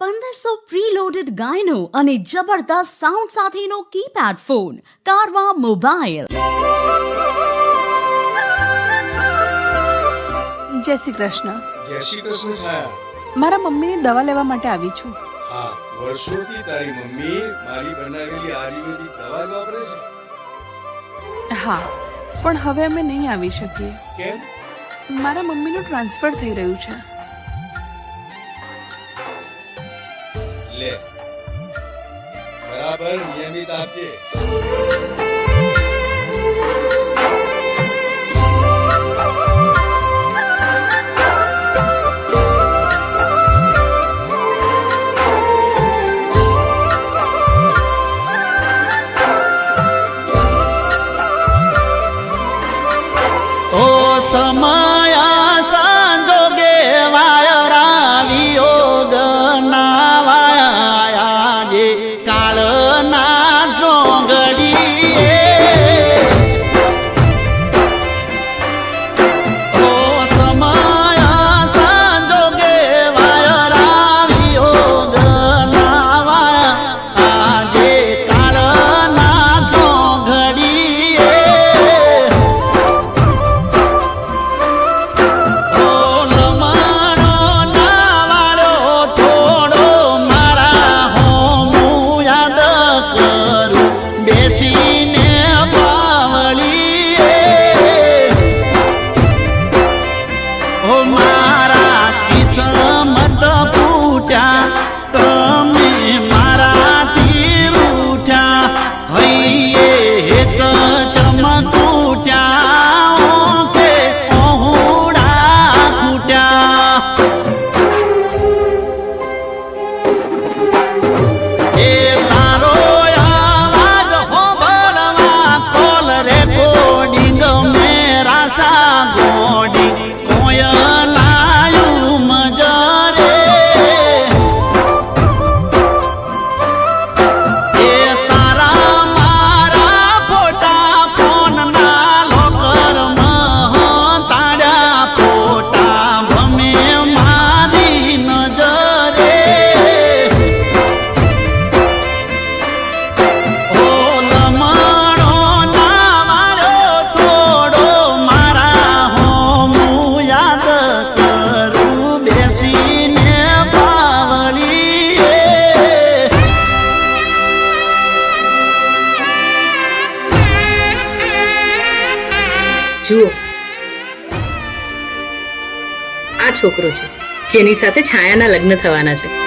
પંદરસો પ્રીલોડેડ ગાયનો અને જબરદસ્ત સાઉન્ડ સાથેનો કીપેડ ફોન કારવા મોબાઈલ જય શ્રી કૃષ્ણ. જય શ્રી કૃષ્ણ છાયા મારા મમ્મીને દવા લેવા માટે આવી છું. હા વર્ષોથી તારી મમ્મી મારી બનાવેલી આયુર્વેદિક દવા જ વાપરે છે. હા પણ હવે અમે નહીં આવી શકીએ. કેમ? મારા મમ્મીનું ટ્રાન્સફર થઈ રહ્યું છે. લે બરાબર નિયમિત આપજે છોકરો છે. જેની સાથે છાયાના લગ્ન થવાના છે.